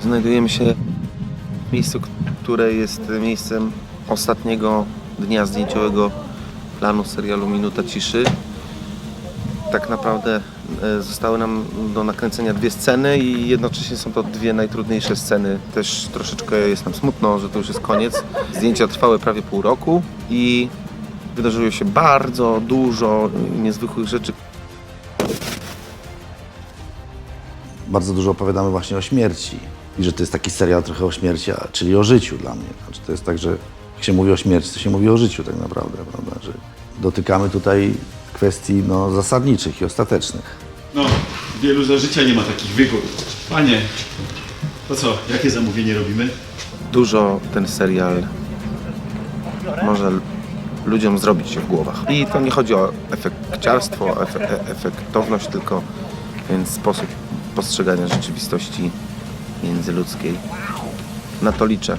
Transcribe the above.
Znajdujemy się w miejscu, które jest miejscem ostatniego dnia zdjęciowego planu serialu Minuta Ciszy. Tak naprawdę zostały nam do nakręcenia dwie sceny i jednocześnie są to dwie najtrudniejsze sceny. Też troszeczkę jest nam smutno, że to już jest koniec. Zdjęcia trwały prawie pół roku i wydarzyło się bardzo dużo niezwykłych rzeczy, bardzo dużo opowiadamy właśnie o śmierci i że to jest taki serial trochę o śmierci, czyli o życiu dla mnie. Znaczy to jest tak, że jak się mówi o śmierci, to się mówi o życiu tak naprawdę, prawda? Że dotykamy tutaj kwestii no, zasadniczych i ostatecznych. No, wielu za życia nie ma takich wygód. Panie, to co, jakie zamówienie robimy? Dużo ten serial może ludziom zrobić w głowach. I to nie chodzi o efekciarstwo, efe, e- efektowność, tylko więc sposób postrzegania rzeczywistości międzyludzkiej. Na to liczę.